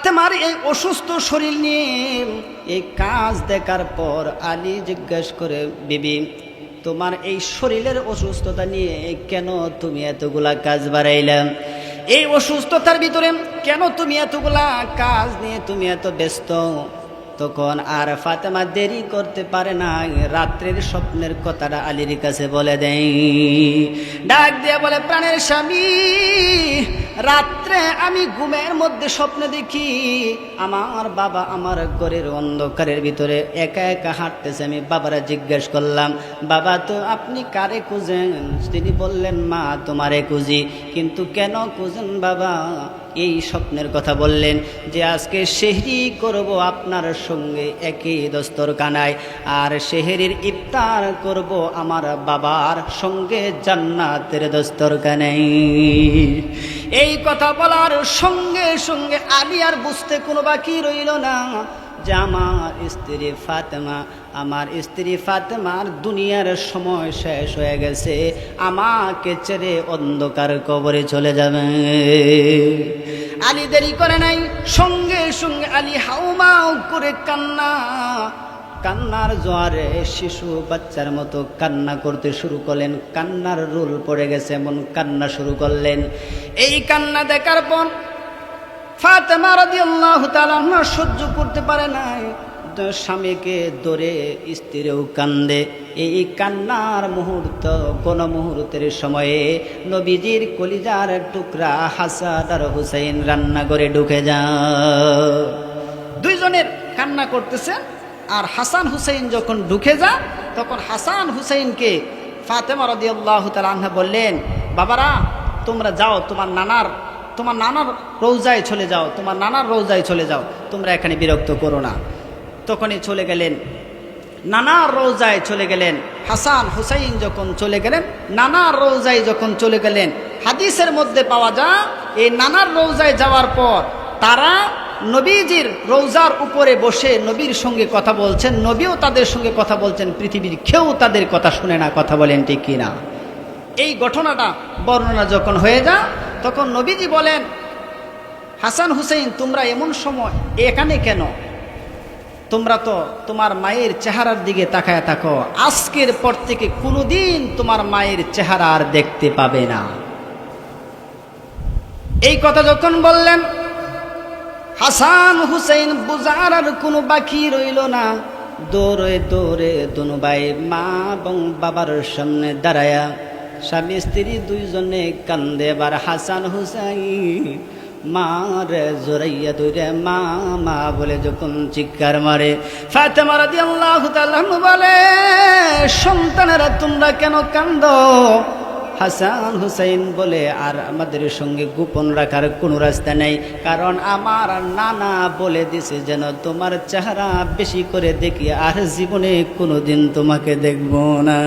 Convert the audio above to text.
তোমার এই অসুস্থ শরীর নিয়ে এই কাজ দেখার পর আলী জিজ্ঞেস করে, বিবি, তোমার এই শরীরের অসুস্থতা নিয়ে কেন তুমি এতগুলা কাজ বাড়াইলাম এই অসুস্থতার ভিতরে কেন তুমি এতগুলা কাজ নিয়ে তুমি এত ব্যস্ত? তখন আর ফাতেমা দেরি করতে পারে না রাত্রের স্বপ্নের কথাটা আলীর কাছে বলে দেয়। ডাক দিয়ে বলে, প্রাণের স্বামী রাত্রে আমি ঘুমের মধ্যে স্বপ্ন দেখি, আমার বাবা আমার ঘরের অন্ধকারের ভিতরে একা একা হাঁটতেছে। আমি বাবারা জিজ্ঞেস করলাম, বাবা, তো আপনি কারে খুঁজেন? তিনি বললেন, মা, তোমারে খুঁজি। কিন্তু কেন খুঁজেন বাবা? এই স্বপ্নের কথা বললেন যে, আজকে সেহরি করব আপনার সঙ্গে একই দস্তর কানায় আর সেহেরির ইফতার করব আমার বাবার সঙ্গে জান্নাতের দস্তর কানাই এই কথা বলার সঙ্গে সঙ্গে আলী আর বুঝতে কোনো বাকি রইল না যে আমার স্ত্রী ফাতেমা, আমার স্ত্রী ফাতেমার দুনিয়ার সময় শেষ হয়ে গেছে। আমাকে ছেড়ে অন্ধকার কবরে চলে যাবে। আলী দেরি করে নাই, সঙ্গে সঙ্গে আলী হাউমাউ করে কান্না। কান্নার জোয়ারে শিশু বাচ্চার মতো কান্না করতে শুরু করলেন। কান্নার রোল পড়ে গেছে, এমন কান্না শুরু করলেন। এই কান্না দেখার পর ফাতেমা রাদিয়াল্লাহু তাআলা সহ্য করতে পারে নাই। স্বামীকে দরে স্ত্রীও কান্দে। এই কান্নার মুহূর্ত কোন মুহূর্তের সময়ে নবীজির কলিজার টুকরা হাসান আর হুসাইন রান্না করে ঢুকে যা দুইজনের কান্না করতেছে। আর হাসান হুসাইন যখন ঢুকে যা, তখন হাসান হুসাইনকে ফাতেমা রাদিয়াল্লাহু তাআলা আনহা বললেন, বাবারা, তোমরা যাও, তোমার নানার তোমার নানার রৌজায় চলে যাও, তোমার নানার রৌজায় চলে যাও, তোমরা এখানে বিরক্ত করো না। তখনই চলে গেলেন, নানার রৌজায় চলে গেলেন, হাসান হুসাইন যখন চলে গেলেন, নানার রৌজায় যখন চলে গেলেন, হাদিসের মধ্যে পাওয়া যায়, এই নানার রৌজায় যাওয়ার পর তারা নবীজির রৌজার উপরে বসে নবীর সঙ্গে কথা বলছেন, নবীও তাদের সঙ্গে কথা বলছেন, পৃথিবীর কেউ তাদের কথা শুনে না, কথা বলেন ঠিক কিনা? এই ঘটনাটা বর্ণনা যখন হয়ে যা তখন নবীজি বলেন, হাসান হুসেইন, তোমরা এমন সময় এখানে কেন? তোমরা তো তোমার মায়ের চেহারার দিকে তাকায় থাকো। আজকের পর থেকে কোনোদিন তোমার মায়ের চেহারা আর দেখতে পাবে না। এই কথা যখন বললেন হাসান হুসেইন বুঝার আর কোনো বাকি রইল না। দৌড়ে দৌড়ে দুনু ভাই মা এবং বাবার সামনে দাঁড়ায়া। স্বামী, স্ত্রী দুইজনে কান্দে, এবার হাসান হুসাইন মারে জোরাইয়া দৌড়ে মা মা বলে যখন চিৎকার মারে, ফাতেমা রাদিয়াল্লাহু তাআলা বলে, সন্তানেরা, তোমরা কেন কান্দ? হাসান হুসাইন বলে, আর আমাদের সঙ্গে গোপন রাখার কোনো রাস্তা নেই। কারণ আমার নানা বলে দিছে যেন তোমার চেহারা বেশি করে দেখি, আর জীবনে কোনো দিন তোমাকে দেখব না।